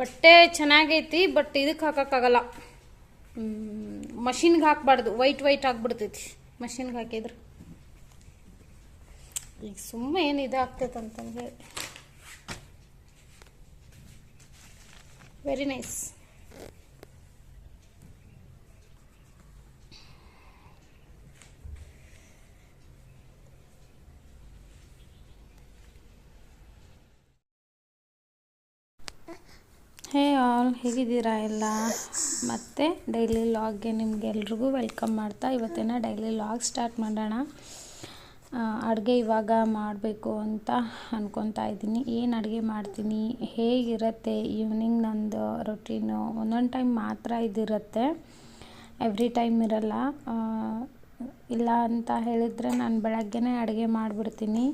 ಬಟ್ಟೆ ಚೆನ್ನಾಗೈತಿ, ಬಟ್ ಇದಕ್ಕೆ ಹಾಕೋಕ್ಕಾಗಲ್ಲ. ಮಷಿನ್ಗೆ ಹಾಕ್ಬಾರ್ದು, ವೈಟ್ ವೈಟ್ ಆಗಿಬಿಡ್ತೈತಿ ಮಷಿನ್ಗೆ ಹಾಕಿದ್ರೆ. ಈಗ ಸುಮ್ಮನೆ ಏನು ಇದಾಗ್ತೈತೆ ಅಂತಂದು ವೆರಿ ನೈಸ್ ಹೇಗಿದ್ದೀರಾ ಎಲ್ಲ? ಮತ್ತೆ ಡೈಲಿ ಲಾಗ್ಗೆ ನಿಮಗೆಲ್ರಿಗೂ ವೆಲ್ಕಮ್ ಮಾಡ್ತಾ ಇವತ್ತಿನ ಡೈಲಿ ಲಾಗ್ ಸ್ಟಾರ್ಟ್ ಮಾಡೋಣ. ಅಡುಗೆ ಇವಾಗ ಮಾಡಬೇಕು ಅಂತ ಅಂದ್ಕೊತಾ ಇದ್ದೀನಿ. ಏನು ಅಡುಗೆ ಮಾಡ್ತೀನಿ? ಹೇಗಿರುತ್ತೆ? ಈವ್ನಿಂಗ್ ನಂದು ರೊಟೀನು ಒಂದೊಂದು ಟೈಮ್ ಮಾತ್ರ ಇದಿರುತ್ತೆ. ಎವ್ರಿ ಟೈಮ್ ಇರಲ್ಲ. ಇಲ್ಲ ಅಂತ ಹೇಳಿದರೆ ನಾನು ಬೆಳಗ್ಗೆನೇ ಅಡುಗೆ ಮಾಡಿಬಿಡ್ತೀನಿ.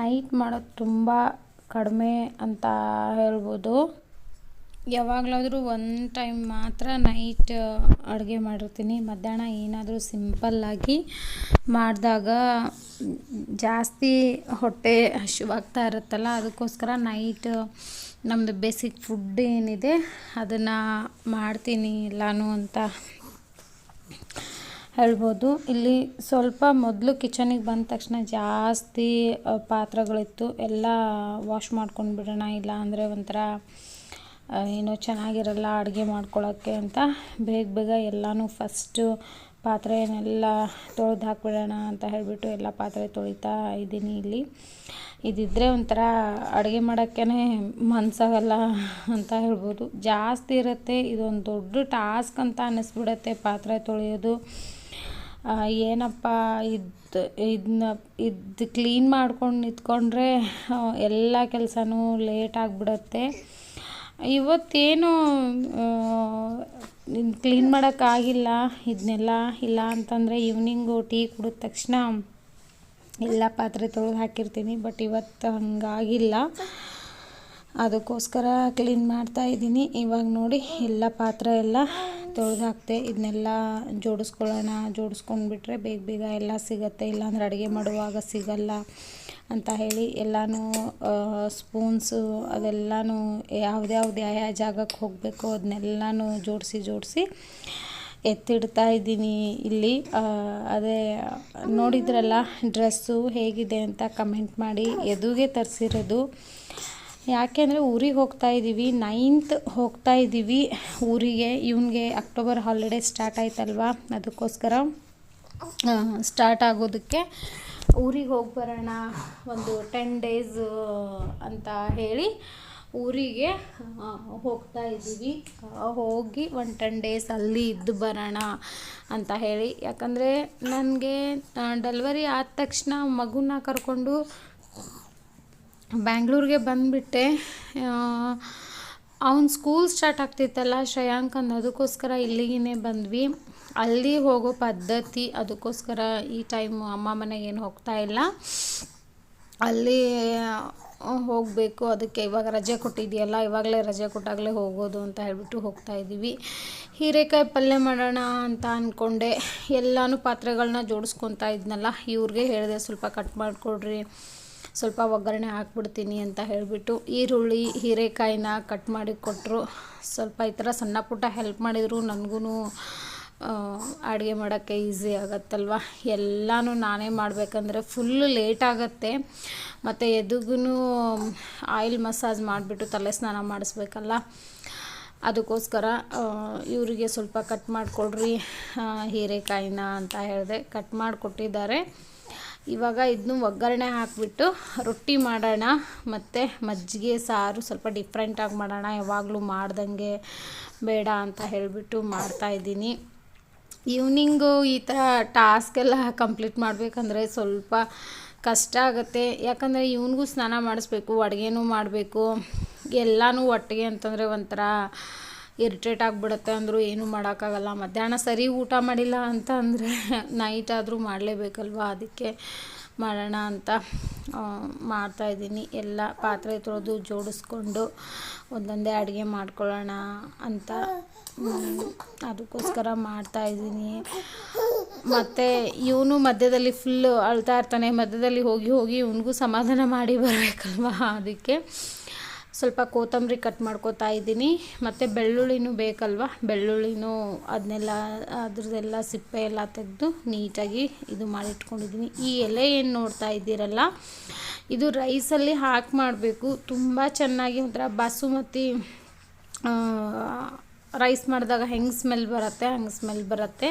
ನೈಟ್ ಮಾಡೋದು ತುಂಬ ಕಡಿಮೆ ಅಂತ ಹೇಳ್ಬೋದು. ಯಾವಾಗಲಾದರೂ ಒನ್ ಟೈಮ್ ಮಾತ್ರ ನೈಟ್ ಅಡುಗೆ ಮಾಡಿರ್ತೀನಿ. ಮಧ್ಯಾಹ್ನ ಏನಾದರೂ ಸಿಂಪಲ್ಲಾಗಿ ಮಾಡಿದಾಗ ಜಾಸ್ತಿ ಹೊಟ್ಟೆ ಹಸಿವಾಗ್ತಾ ಇರುತ್ತಲ್ಲ, ಅದಕ್ಕೋಸ್ಕರ ನೈಟ್ ನಮ್ಮದು ಬೇಸಿಕ್ ಫುಡ್ ಏನಿದೆ ಅದನ್ನು ಮಾಡ್ತೀನಿ ಎಲ್ಲನೂ ಅಂತ ಹೇಳ್ಬೋದು. ಇಲ್ಲಿ ಸ್ವಲ್ಪ ಮೊದಲು ಕಿಚನಿಗೆ ಬಂದ ತಕ್ಷಣ ಜಾಸ್ತಿ ಪಾತ್ರೆಗಳಿತ್ತು. ಎಲ್ಲ ವಾಶ್ ಮಾಡ್ಕೊಂಡು ಬಿಡೋಣ ಇಲ್ಲ ಅಂದರೆ ಒಂಥರ ಏನೋ ಚೆನ್ನಾಗಿರಲ್ಲ, ಅಡುಗೆ ಮಾಡ್ಕೊಳ್ಳೋಕ್ಕೆ ಅಂತ ಬೇಗ ಬೇಗ ಎಲ್ಲನೂ ಫಸ್ಟು ಪಾತ್ರೆನೆಲ್ಲ ತೊಳೆದು ಹಾಕ್ಬಿಡೋಣ ಅಂತ ಹೇಳಿಬಿಟ್ಟು ಎಲ್ಲ ಪಾತ್ರೆ ತೊಳಿತಾ ಇದ್ದೀನಿ ಇಲ್ಲಿ. ಇದಿದ್ದರೆ ಒಂಥರ ಅಡುಗೆ ಮಾಡೋಕ್ಕೇ ಮನಸ್ಸಾಗಲ್ಲ ಅಂತ ಹೇಳ್ಬೋದು. ಜಾಸ್ತಿ ಇರುತ್ತೆ, ಇದೊಂದು ದೊಡ್ಡ ಟಾಸ್ಕ್ ಅಂತ ಅನ್ನಿಸ್ಬಿಡತ್ತೆ ಪಾತ್ರೆ ತೊಳೆಯೋದು. ಏನಪ್ಪ, ಇದು ಇದನ್ನ ಇದು ಕ್ಲೀನ್ ಮಾಡ್ಕೊಂಡು ನಿಂತ್ಕೊಂಡ್ರೆ ಎಲ್ಲ ಕೆಲಸನೂ ಲೇಟ್ ಆಗಿಬಿಡತ್ತೆ. ಇವತ್ತೇನು ಕ್ಲೀನ್ ಮಾಡೋಕ್ಕಾಗಿಲ್ಲ ಇದನ್ನೆಲ್ಲ ಇಲ್ಲ ಅಂತಂದರೆ ಈವ್ನಿಂಗು ಟೀ ಕುಡಿದ ತಕ್ಷಣ ಎಲ್ಲ ಪಾತ್ರೆ ತೊಳೆದು ಹಾಕಿರ್ತೀನಿ ಬಟ್ ಇವತ್ತು ಹಂಗಾಗಿಲ್ಲ. ಅದಕ್ಕೋಸ್ಕರ ಕ್ಲೀನ್ ಮಾಡ್ತಾ ಇದ್ದೀನಿ. ಇವಾಗ ನೋಡಿ ಎಲ್ಲ ಪಾತ್ರೆ ಎಲ್ಲ ತೊಳೆದು ಹಾಕ್ತೆ ಇದನ್ನೆಲ್ಲ ಜೋಡಿಸ್ಕೊಳ್ಳೋಣ, ಜೋಡಿಸ್ಕೊಂಡ್ಬಿಟ್ರೆ ಬೇಗ ಬೇಗ ಎಲ್ಲ ಸಿಗತ್ತೆ, ಇಲ್ಲಾಂದ್ರೆ ಅಡುಗೆ ಮಾಡುವಾಗ ಸಿಗಲ್ಲ. ಅಂತ ಹೇಳಿ ಎಲ್ಲನೂ ಸ್ಪೂನ್ಸು ಅದೆಲ್ಲನೂ ಯಾವ್ದ್ಯಾವ್ದು ಯಾವ ಜಾಗಕ್ಕೆ ಹೋಗಬೇಕು. ಅದನ್ನೆಲ್ಲನೂ ಜೋಡಿಸಿ ಜೋಡಿಸಿ ಎತ್ತಿಡ್ತಾ ಇದ್ದೀನಿ ಇಲ್ಲಿ. ಅದೇ ನೋಡಿದ್ರಲ್ಲ, ಡ್ರೆಸ್ಸು ಹೇಗಿದೆ ಅಂತ ಕಮೆಂಟ್ ಮಾಡಿ ಎದುಗೆ ತರಿಸಿರೋದು. ಯಾಕೆಂದರೆ ಊರಿಗೆ ಹೋಗ್ತಾ ಇದ್ದೀವಿ, ನೈನ್ತ್ ಹೋಗ್ತಾ ಇದ್ದೀವಿ. ಊರಿಗೆ, ಇವನಿಗೆ ಅಕ್ಟೋಬರ್ ಹಾಲಿಡೇ ಸ್ಟಾರ್ಟ್ ಆಯ್ತಲ್ವಾ? ಅದಕ್ಕೋಸ್ಕರ ಸ್ಟಾರ್ಟ್ ಆಗೋದಕ್ಕೆ ಊರಿಗೆ ಹೋಗಿ ಬರೋಣ ಒಂದು ಟೆನ್ ಡೇಸ್ ಅಂತ ಹೇಳಿ ಊರಿಗೆ ಹೋಗ್ತಾ ಇದ್ದೀವಿ. ಹೋಗಿ ಒಂದು ಟೆನ್ ಡೇಸ್ ಅಲ್ಲಿ ಇದ್ದು ಬರೋಣ ಅಂತ ಹೇಳಿ. ಯಾಕಂದರೆ ನನಗೆ ಡೆಲಿವರಿ ಆದ ತಕ್ಷಣ ಮಗುನ ಕರ್ಕೊಂಡು ಬ್ಯಾಂಗ್ಳೂರಿಗೆ ಬಂದುಬಿಟ್ಟೆ. ಅವ್ನ ಸ್ಕೂಲ್ ಸ್ಟಾರ್ಟ್ ಆಗ್ತಿತ್ತಲ್ಲ ಶ್ರೇಯಾಂಕಂದು ಅದಕ್ಕೋಸ್ಕರ ಇಲ್ಲಿಗೇ ಬಂದ್ವಿ. ಅಲ್ಲಿ ಹೋಗೋ ಪದ್ಧತಿ ಅದಕ್ಕೋಸ್ಕರ ಈ ಟೈಮ್ ಅಮ್ಮ ಮನೆಗೆ ಏನು ಹೋಗ್ತಾ ಇಲ್ಲ. ಅಲ್ಲಿ ಹೋಗಬೇಕು, ಅದಕ್ಕೆ ಇವಾಗ ರಜೆ ಕೊಟ್ಟಿದೆಯಲ್ಲ, ಇವಾಗಲೇ ರಜೆ ಕೊಟ್ಟಾಗಲೇ ಹೋಗೋದು ಅಂತ ಹೇಳ್ಬಿಟ್ಟು ಹೋಗ್ತಾ ಇದ್ದೀವಿ. ಹೀರೆಕಾಯಿ ಪಲ್ಯ ಮಾಡೋಣ ಅಂತ ಅಂದ್ಕೊಂಡೆ ಎಲ್ಲನೂ ಪಾತ್ರೆಗಳನ್ನ ಜೋಡಿಸ್ಕೊತಾ ಇದ್ನಲ್ಲ, ಇವ್ರಿಗೆ ಹೇಳಿದೆ, ಸ್ವಲ್ಪ ಕಟ್ ಮಾಡಿಕೊಡ್ರಿ. ಸ್ವಲ್ಪ ಒಗ್ಗರಣೆ ಹಾಕ್ಬಿಡ್ತೀನಿ ಅಂತ ಹೇಳಿಬಿಟ್ಟು ಈರುಳ್ಳಿ, ಹೀರೆಕಾಯಿನ ಕಟ್ ಮಾಡಿ ಕೊಟ್ಟರು ಸ್ವಲ್ಪ ಈ ಥರ ಸಣ್ಣ ಪುಟ್ಟ ಹೆಲ್ಪ್ ಮಾಡಿದರು ನನಗೂ ಅಡುಗೆ ಮಾಡೋಕ್ಕೆ ಈಸಿ ಆಗುತ್ತಲ್ವ? ಎಲ್ಲನೂ ನಾನೇ ಮಾಡಬೇಕಂದ್ರೆ ಫುಲ್ಲು ಲೇಟ್ ಆಗುತ್ತೆ. ಮತ್ತು ಎದುಗೂ ಆಯಿಲ್ ಮಸಾಜ್ ಮಾಡಿಬಿಟ್ಟು ತಲೆ ಸ್ನಾನ ಮಾಡಿಸ್ಬೇಕಲ್ಲ? ಅದಕ್ಕೋಸ್ಕರ ಇವರಿಗೆ ಸ್ವಲ್ಪ ಕಟ್ ಮಾಡಿಕೊಡ್ರಿ ಹೀರೆಕಾಯಿನ ಅಂತ ಹೇಳಿದೆ. ಕಟ್ ಮಾಡಿಕೊಟ್ಟಿದ್ದಾರೆ. ಇವಾಗ ಇದನ್ನು ಒಗ್ಗರಣೆ ಹಾಕಿಬಿಟ್ಟು ರೊಟ್ಟಿ ಮಾಡೋಣ, ಮತ್ತು ಮಜ್ಜಿಗೆ, ಸಾರು ಸ್ವಲ್ಪ ಡಿಫ್ರೆಂಟಾಗಿ ಮಾಡೋಣ. ಯಾವಾಗಲೂ ಮಾಡ್ದಂಗೆ ಬೇಡ ಅಂತ ಹೇಳಿಬಿಟ್ಟು ಮಾಡ್ತಾಯಿದ್ದೀನಿ ಈವ್ನಿಂಗು ಈ ಥರ ಟಾಸ್ಕ್ ಎಲ್ಲ ಕಂಪ್ಲೀಟ್ ಮಾಡಬೇಕಂದ್ರೆ ಸ್ವಲ್ಪ ಕಷ್ಟ ಆಗುತ್ತೆ. ಯಾಕಂದರೆ ಇವನಿಗೂ ಸ್ನಾನ ಮಾಡಿಸ್ಬೇಕು, ಅಡುಗೆನೂ ಮಾಡಬೇಕು. ಎಲ್ಲನೂ ಒಟ್ಟಿಗೆ ಅಂತಂದರೆ ಒಂಥರ ಇರಿಟೇಟ್ ಆಗಿಬಿಡುತ್ತೆ ಅಂದರೂ ಏನೂ ಮಾಡೋಕ್ಕಾಗಲ್ಲ. ಮಧ್ಯಾಹ್ನ ಸರಿ ಊಟ ಮಾಡಿಲ್ಲ ಅಂತ ಅಂದರೆ ನೈಟ್ ಆದರೂ ಮಾಡಲೇಬೇಕಲ್ವಾ? ಅದಕ್ಕೆ ಮಾಡೋಣ ಅಂತ ಮಾಡ್ತಾಯಿದ್ದೀನಿ ಎಲ್ಲ ಪಾತ್ರೆ ತೊಳೆದು ಜೋಡಿಸ್ಕೊಂಡು ಒಂದೊಂದೇ ಅಡುಗೆ ಮಾಡ್ಕೊಳ್ಳೋಣ ಅಂತ ಅದಕ್ಕೋಸ್ಕರ ಮಾಡ್ತಾಯಿದ್ದೀನಿ ಮತ್ತು ಇವನು ಮಧ್ಯದಲ್ಲಿ ಫುಲ್ಲು ಅಳ್ತಾ ಇರ್ತಾನೆ. ಮಧ್ಯದಲ್ಲಿ ಹೋಗಿ ಹೋಗಿ ಇವನಿಗೂ ಸಮಾಧಾನ ಮಾಡಿ ಬರಬೇಕಲ್ವ? ಅದಕ್ಕೆ ಸ್ವಲ್ಪ ಕೊತ್ತಂಬರಿ ಕಟ್ ಮಾಡ್ಕೋತಾ ಇದ್ದೀನಿ. ಮತ್ತು ಬೆಳ್ಳುಳ್ಳಿನೂ ಬೇಕಲ್ವ? ಬೆಳ್ಳುಳ್ಳಿನೂ ಅದನ್ನೆಲ್ಲ ಅದ್ರದ್ದೆಲ್ಲ ಸಿಪ್ಪೆ ಎಲ್ಲ ತೆಗೆದು ನೀಟಾಗಿ ಇದು ಮಾಡಿಟ್ಕೊಂಡಿದ್ದೀನಿ. ಈ ಎಲೆ ಏನು ನೋಡ್ತಾ ಇದ್ದೀರಲ್ಲ, ಇದು ರೈಸಲ್ಲಿ ಹಾಕಿ ಮಾಡಬೇಕು. ತುಂಬ ಚೆನ್ನಾಗಿ ಒಂಥರ ಬಾಸುಮತಿ ರೈಸ್ ಮಾಡಿದಾಗ ಹೆಂಗೆ ಸ್ಮೆಲ್ ಬರುತ್ತೆ, ಹಂಗೆ ಸ್ಮೆಲ್ ಬರುತ್ತೆ.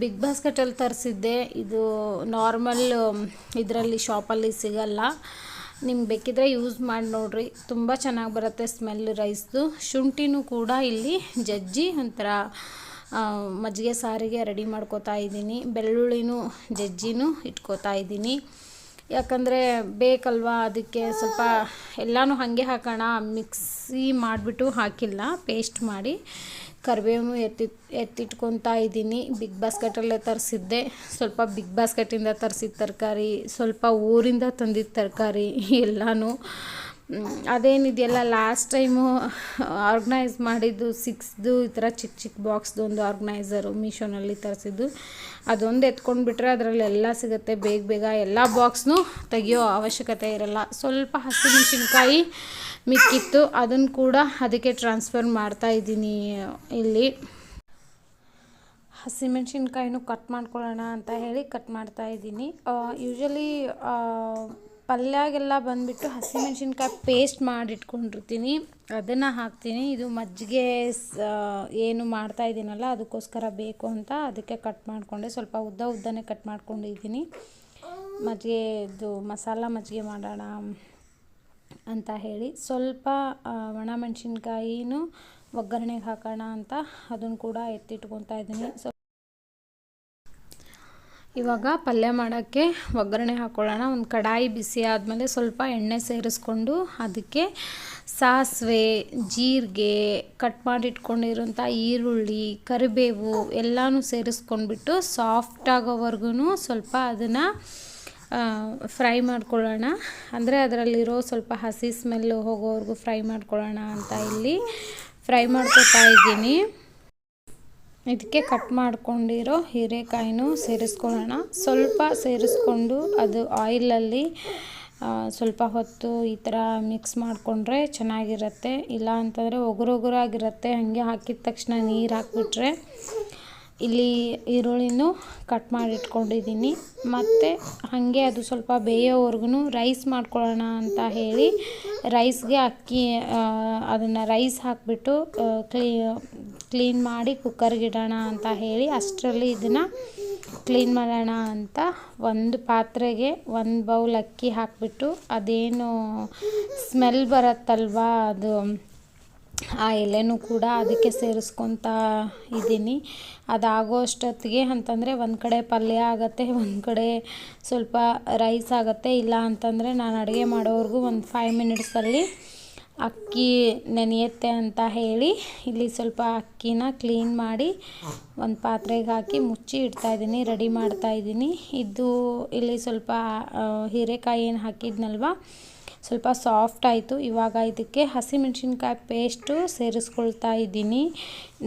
ಬಿಗ್ ಬಾಸ್ಕೆಟಲ್ಲಿ ತರಿಸಿದ್ದೆ. ಇದು ನಾರ್ಮಲ್, ಇದರಲ್ಲಿ ಶಾಪಲ್ಲಿ ಸಿಗಲ್ಲ. ನಿಮ್ಗೆ ಬೇಕಿದ್ರೆ ಯೂಸ್ ಮಾಡಿ ನೋಡ್ರಿ. ತುಂಬ ಚೆನ್ನಾಗಿ ಬರುತ್ತೆ ಸ್ಮೆಲ್ ರೈಸ್ದು ಶುಂಠಿನೂ ಕೂಡ ಇಲ್ಲಿ ಜಜ್ಜಿ ಒಂಥರ ಮಜ್ಜಿಗೆ ಸಾರಿಗೆ ರೆಡಿ ಮಾಡ್ಕೋತಾ ಇದ್ದೀನಿ. ಬೆಳ್ಳುಳ್ಳಿನೂ ಜಜ್ಜಿನೂ ಇಟ್ಕೋತಾ ಇದ್ದೀನಿ. ಯಾಕಂದರೆ ಬೇಕಲ್ವಾ ಅದಕ್ಕೆ ಸ್ವಲ್ಪ ಎಲ್ಲನೂ ಹಾಗೆ ಹಾಕೋಣ. ಮಿಕ್ಸಿ ಮಾಡಿಬಿಟ್ಟು ಹಾಕಿಲ್ಲ ಪೇಸ್ಟ್ ಮಾಡಿ. ಕರಿಬೇವು ಎತ್ತಿ ಎತ್ತಿಟ್ಕೊತಾ ಇದ್ದೀನಿ. ಬಿಗ್ ಬಾಸ್ಕೆಟಲ್ಲೇ ತರಿಸಿದ್ದೆ. ಸ್ವಲ್ಪ ಬಿಗ್ ಬಾಸ್ಕೆಟಿಂದ ತರಿಸಿದ ತರಕಾರಿ, ಸ್ವಲ್ಪ ಊರಿಂದ ತಂದಿದ್ದ ತರಕಾರಿ ಎಲ್ಲನೂ. ಅದೇನಿದೆಯಲ್ಲ ಲಾಸ್ಟ್ ಟೈಮು ಆರ್ಗನೈಸ್ ಮಾಡಿದ್ದು ಸಿಕ್ಸ್ದು ಈ ಥರ ಚಿಕ್ಕ ಚಿಕ್ಕ ಬಾಕ್ಸ್ದು ಒಂದು ಆರ್ಗನೈಸರು ಮೀಶೋನಲ್ಲಿ ತರಿಸಿದ್ದು. ಅದೊಂದು ಎತ್ಕೊಂಡು ಬಿಟ್ಟರೆ ಅದರಲ್ಲಿ ಎಲ್ಲ ಸಿಗುತ್ತೆ. ಬೇಗ ಬೇಗ ಎಲ್ಲ ಬಾಕ್ಸ್ನೂ ತೆಗಿಯೋ ಅವಶ್ಯಕತೆ ಇರಲ್ಲ. ಸ್ವಲ್ಪ ಹಸಿಮೆಣಸಿನ್ಕಾಯಿ ಮಿಕ್ಕಿತ್ತು. ಅದನ್ನು ಕೂಡ ಅದಕ್ಕೆ ಟ್ರಾನ್ಸ್ಫರ್ ಮಾಡ್ತಾ ಇದ್ದೀನಿ ಇಲ್ಲಿ. ಹಸಿಮೆಣ್ಸಿನ್ಕಾಯಿನೂ ಕಟ್ ಮಾಡ್ಕೊಳ್ಳೋಣ ಅಂತ ಹೇಳಿ ಕಟ್ ಮಾಡ್ತಾ ಇದ್ದೀನಿ. ಯೂಶಲಿ ಪಲ್ಯಾಗೆಲ್ಲ ಬಂದುಬಿಟ್ಟು ಹಸಿಮೆಣ್ಸಿನ್ಕಾಯಿ ಪೇಸ್ಟ್ ಮಾಡಿಟ್ಕೊಂಡಿರ್ತೀನಿ. ಅದನ್ನು ಹಾಕ್ತೀನಿ. ಇದು ಮಜ್ಜಿಗೆ ಏನು ಮಾಡ್ತಾ ಇದ್ದೀನಲ್ಲ ಅದಕ್ಕೋಸ್ಕರ ಬೇಕು ಅಂತ ಅದಕ್ಕೆ ಕಟ್ ಮಾಡಿಕೊಂಡೆ. ಸ್ವಲ್ಪ ಉದ್ದ ಉದ್ದನೇ ಕಟ್ ಮಾಡ್ಕೊಂಡಿದ್ದೀನಿ. ಮಜ್ಜಿಗೆ, ಇದು ಮಸಾಲ ಮಜ್ಜಿಗೆ ಮಾಡೋಣ ಅಂತ ಹೇಳಿ. ಸ್ವಲ್ಪ ಒಣ ಒಣಮೆಣ್ಸಿನ್ಕಾಯಿನೂ ಒಗ್ಗರಣೆಗೆ ಹಾಕೋಣ ಅಂತ ಅದನ್ನು ಕೂಡ ಎತ್ತಿಟ್ಕೊತಾ ಇದ್ದೀನಿ. ಸೊ ಇವಾಗ ಪಲ್ಯ ಮಾಡೋಕ್ಕೆ ಒಗ್ಗರಣೆ ಹಾಕ್ಕೊಳ್ಳೋಣ ಒಂದು ಕಡಾಯಿ ಬಿಸಿ ಆದಮೇಲೆ ಸ್ವಲ್ಪ ಎಣ್ಣೆ ಸೇರಿಸ್ಕೊಂಡು ಅದಕ್ಕೆ ಸಾಸಿವೆ, ಜೀರಿಗೆ ಕಟ್ ಮಾಡಿಟ್ಕೊಂಡಿರೋಂಥ ಈರುಳ್ಳಿ, ಕರಿಬೇವು ಎಲ್ಲನೂ ಸೇರಿಸ್ಕೊಂಡ್ಬಿಟ್ಟು ಸಾಫ್ಟ್ ಆಗೋವರೆಗೂ ಸ್ವಲ್ಪ ಅದನ್ನು ಫ್ರೈ ಮಾಡ್ಕೊಳ್ಳೋಣ. ಅಂದರೆ ಅದರಲ್ಲಿರೋ ಸ್ವಲ್ಪ ಹಸಿ ಸ್ಮೆಲ್ಲು ಹೋಗೋವರೆಗೂ ಫ್ರೈ ಮಾಡ್ಕೊಳ್ಳೋಣ ಅಂತ ಇಲ್ಲಿ. ಫ್ರೈ ಮಾಡ್ಕೊತಾ ಇದ್ದೀನಿ. ಇದಕ್ಕೆ ಕಟ್ ಮಾಡ್ಕೊಂಡಿರೋ ಹೀರೆಕಾಯಿನೂ ಸೇರಿಸ್ಕೊಳ್ಳೋಣ. ಸ್ವಲ್ಪ ಸೇರಿಸ್ಕೊಂಡು ಅದು ಆಯಿಲಲ್ಲಿ ಸ್ವಲ್ಪ ಹೊತ್ತು ಈ ಥರ ಮಿಕ್ಸ್ ಮಾಡಿಕೊಂಡ್ರೆ ಚೆನ್ನಾಗಿರುತ್ತೆ. ಇಲ್ಲ ಅಂತಂದರೆ ಒಗರೊಗರಾಗಿರುತ್ತೆ ಹಾಗೆ ಹಾಕಿದ ತಕ್ಷಣ ನೀರು ಹಾಕಿಬಿಟ್ರೆ ಇಲ್ಲಿ ಈರುಳ್ಳಿನೂ ಕಟ್ ಮಾಡಿಟ್ಕೊಂಡಿದ್ದೀನಿ. ಮತ್ತು ಹಾಗೆ ಅದು ಸ್ವಲ್ಪ ಬೇಯೋವರೆಗೂ ರೈಸ್ ಮಾಡ್ಕೊಳ್ಳೋಣ ಅಂತ ಹೇಳಿ ರೈಸ್ಗೆ ಅಕ್ಕಿ ಅದನ್ನು ರೈಸ್ ಹಾಕಿಬಿಟ್ಟು ಕ್ಲೀ ಕ್ಲೀನ್ ಮಾಡಿ ಕುಕ್ಕರ್ಗೆ ಇಡೋಣ ಅಂತ ಹೇಳಿ ಅಷ್ಟರಲ್ಲಿ ಇದನ್ನು ಕ್ಲೀನ್ ಮಾಡೋಣ ಅಂತ ಒಂದು ಪಾತ್ರೆಗೆ ಒಂದು ಬೌಲ್ ಅಕ್ಕಿ ಹಾಕಿಬಿಟ್ಟು ಅದೇನು ಸ್ಮೆಲ್ ಬರುತ್ತಲ್ವಾ ಅದು ಆ ಎಲೆನೂ ಕೂಡ ಅದಕ್ಕೆ ಸೇರಿಸ್ಕೊತಾ ಇದ್ದೀನಿ ಅದಾಗೋ ಅಷ್ಟೊತ್ತಿಗೆ ಅಂತಂದರೆ ಒಂದು ಕಡೆ ಪಲ್ಯ ಆಗುತ್ತೆ, ಒಂದು ಕಡೆ ಸ್ವಲ್ಪ ರೈಸ್ ಆಗುತ್ತೆ, ಇಲ್ಲ ಅಂತಂದರೆ ನಾನು ಅಡುಗೆ ಮಾಡೋವರೆಗೂ ಒಂದು ಫೈವ್ ಮಿನಿಟ್ಸಲ್ಲಿ ಅಕ್ಕಿ ನೆನೆಯುತ್ತೆ ಅಂತ ಹೇಳಿ ಇಲ್ಲಿ ಸ್ವಲ್ಪ ಅಕ್ಕಿನ ಕ್ಲೀನ್ ಮಾಡಿ ಒಂದು ಪಾತ್ರೆಗೆ ಹಾಕಿ ಮುಚ್ಚಿ ಇಡ್ತಾಯಿದ್ದೀನಿ ರೆಡಿ ಮಾಡ್ತಾ ಇದ್ದೀನಿ. ಇದು ಇಲ್ಲಿ ಸ್ವಲ್ಪ ಹೀರೆಕಾಯಿ ಏನು ಹಾಕಿದ್ನಲ್ವ, ಸ್ವಲ್ಪ ಸಾಫ್ಟ್ ಆಯಿತು. ಇವಾಗ ಇದಕ್ಕೆ ಹಸಿಮೆಣ್ಸಿನ್ಕಾಯಿ ಪೇಸ್ಟು ಸೇರಿಸ್ಕೊಳ್ತಾ ಇದ್ದೀನಿ.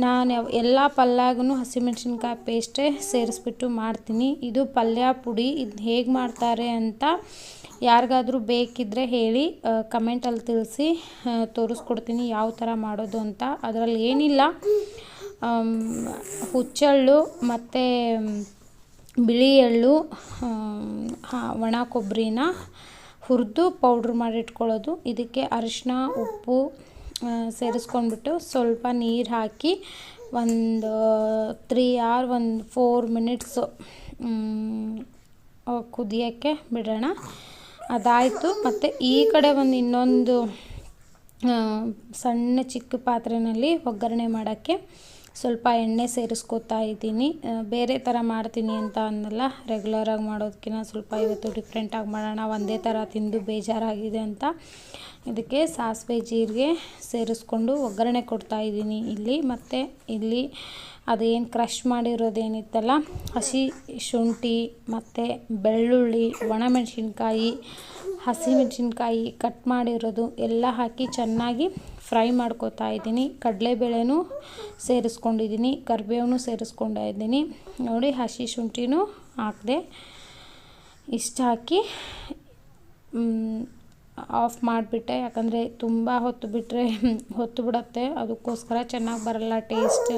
ನಾನು ಎಲ್ಲ ಪಲ್ಯಾಗೂ ಹಸಿಮೆಣ್ಸಿನ್ಕಾಯಿ ಪೇಸ್ಟೇ ಸೇರಿಸ್ಬಿಟ್ಟು ಮಾಡ್ತೀನಿ. ಇದು ಪಲ್ಯ ಪುಡಿ, ಇದು ಹೇಗೆ ಮಾಡ್ತಾರೆ ಅಂತ ಯಾರಿಗಾದ್ರೂ ಬೇಕಿದ್ದರೆ ಹೇಳಿ ಕಮೆಂಟಲ್ಲಿ ತಿಳಿಸಿ ತೋರಿಸ್ಕೊಡ್ತೀನಿ ಯಾವ ಥರ ಮಾಡೋದು ಅಂತ. ಅದರಲ್ಲಿ ಏನಿಲ್ಲ. ಹುಚ್ಚೆಳ್ಳು ಮತ್ತು ಬಿಳಿ ಎಳ್ಳು ಒಣ ಕೊಬ್ಬರಿನ ಹುರಿದು ಪೌಡ್ರ್ ಮಾಡಿಟ್ಕೊಳ್ಳೋದು. ಇದಕ್ಕೆ ಅರಿಶಿನ ಉಪ್ಪು ಸೇರಿಸ್ಕೊಂಡ್ಬಿಟ್ಟು ಸ್ವಲ್ಪ ನೀರು ಹಾಕಿ ಒಂದು ತ್ರೀ ಆರ್ ಒಂದು ಫೋರ್ ಮಿನಿಟ್ಸು ಕುದಿಯೋಕ್ಕೆ ಬಿಡೋಣ. ಅದಾಯಿತು. ಮತ್ತು ಈ ಕಡೆ ಒಂದು ಇನ್ನೊಂದು ಸಣ್ಣ ಚಿಕ್ಕ ಪಾತ್ರೆಯಲ್ಲಿ ಒಗ್ಗರಣೆ ಮಾಡೋಕ್ಕೆ ಸ್ವಲ್ಪ ಎಣ್ಣೆ ಸೇರಿಸ್ಕೊತಾ ಇದ್ದೀನಿ. ಬೇರೆ ಥರ ಮಾಡ್ತೀನಿ ಅಂತ ಅಂದಲ್ಲ ರೆಗ್ಯುಲರಾಗಿ ಮಾಡೋದಕ್ಕಿಂತ ಸ್ವಲ್ಪ ಇವತ್ತು ಡಿಫ್ರೆಂಟಾಗಿ ಮಾಡೋಣ. ಒಂದೇ ಥರ ತಿಂದು ಬೇಜಾರಾಗಿದೆ ಅಂತ. ಇದಕ್ಕೆ ಸಾಸಿವೆ ಜೀರಿಗೆ ಸೇರಿಸ್ಕೊಂಡು ಒಗ್ಗರಣೆ ಕೊಡ್ತಾ ಇದ್ದೀನಿ ಇಲ್ಲಿ. ಮತ್ತು ಇಲ್ಲಿ ಅದೇನು ಕ್ರಷ್ ಮಾಡಿರೋದೇನಿತ್ತಲ್ಲ? ಹಸಿ ಶುಂಠಿ, ಮತ್ತು ಬೆಳ್ಳುಳ್ಳಿ, ಒಣಮೆಣಸಿನ್ಕಾಯಿ ಹಸಿಮೆಣಸಿನ್ಕಾಯಿ ಕಟ್ ಮಾಡಿರೋದು ಎಲ್ಲ ಹಾಕಿ ಚೆನ್ನಾಗಿ ಫ್ರೈ ಮಾಡ್ಕೊತಾ ಇದ್ದೀನಿ. ಕಡಲೆಬೇಳೆನೂ ಸೇರಿಸ್ಕೊಂಡಿದ್ದೀನಿ, ಕರಿಬೇವನು ಸೇರಿಸ್ಕೊಂಡ ಇದ್ದೀನಿ. ನೋಡಿ, ಹಸಿ ಶುಂಠಿನೂ ಹಾಕಿದೆ ಇಷ್ಟು ಹಾಕಿ ಆಫ್ ಮಾಡಿಬಿಟ್ಟೆ. ಯಾಕಂದರೆ ತುಂಬ ಹೊತ್ತು ಬಿಟ್ಟರೆ ಹೊತ್ತು ಬಿಡುತ್ತೆ. ಅದಕ್ಕೋಸ್ಕರ ಚೆನ್ನಾಗಿ ಬರಲ್ಲ ಟೇಸ್ಟ್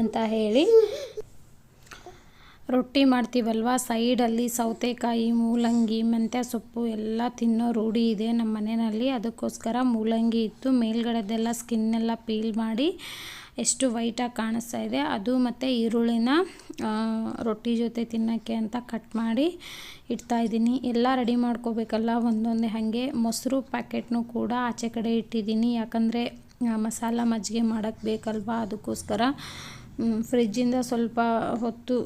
ಅಂತ ಹೇಳಿ ರೊಟ್ಟಿ ಮಾಡ್ತೀವಲ್ವ? ಸೈಡಲ್ಲಿ ಸೌತೆಕಾಯಿ, ಮೂಲಂಗಿ ಮೆಂತ್ಯ ಸೊಪ್ಪು ಎಲ್ಲ ತಿನ್ನೋ ರೂಢಿ ಇದೆ ನಮ್ಮ ಮನೆಯಲ್ಲಿ. ಅದಕ್ಕೋಸ್ಕರ ಮೂಲಂಗಿ ಇತ್ತು. ಮೇಲ್ಗಡೆದೆಲ್ಲ ಸ್ಕಿನ್ನೆಲ್ಲ ಪೀಲ್ ಮಾಡಿ ಎಷ್ಟು ವೈಟಾಗಿ ಕಾಣಿಸ್ತಾ ಇದೆ. ಅದು ಮತ್ತು ಈರುಳ್ಳಿನ ರೊಟ್ಟಿ ಜೊತೆ ತಿನ್ನೋಕ್ಕೆ ಅಂತ ಕಟ್ ಮಾಡಿ ಇಡ್ತಾ ಇದ್ದೀನಿ. ಎಲ್ಲ ರೆಡಿ ಮಾಡ್ಕೋಬೇಕಲ್ಲ ಒಂದೊಂದೇ ಹಾಗೆ. ಮೊಸರು ಪ್ಯಾಕೆಟ್ನು ಕೂಡ ಆಚೆ ಕಡೆ ಇಟ್ಟಿದ್ದೀನಿ. ಯಾಕಂದರೆ ಮಸಾಲ ಮಜ್ಜಿಗೆ ಮಾಡೋಕ್ಕೆ ಬೇಕಲ್ವಾ? ಅದಕ್ಕೋಸ್ಕರ ಫ್ರಿಜ್ಜಿಂದ ಸ್ವಲ್ಪ ಹೊತ್ತು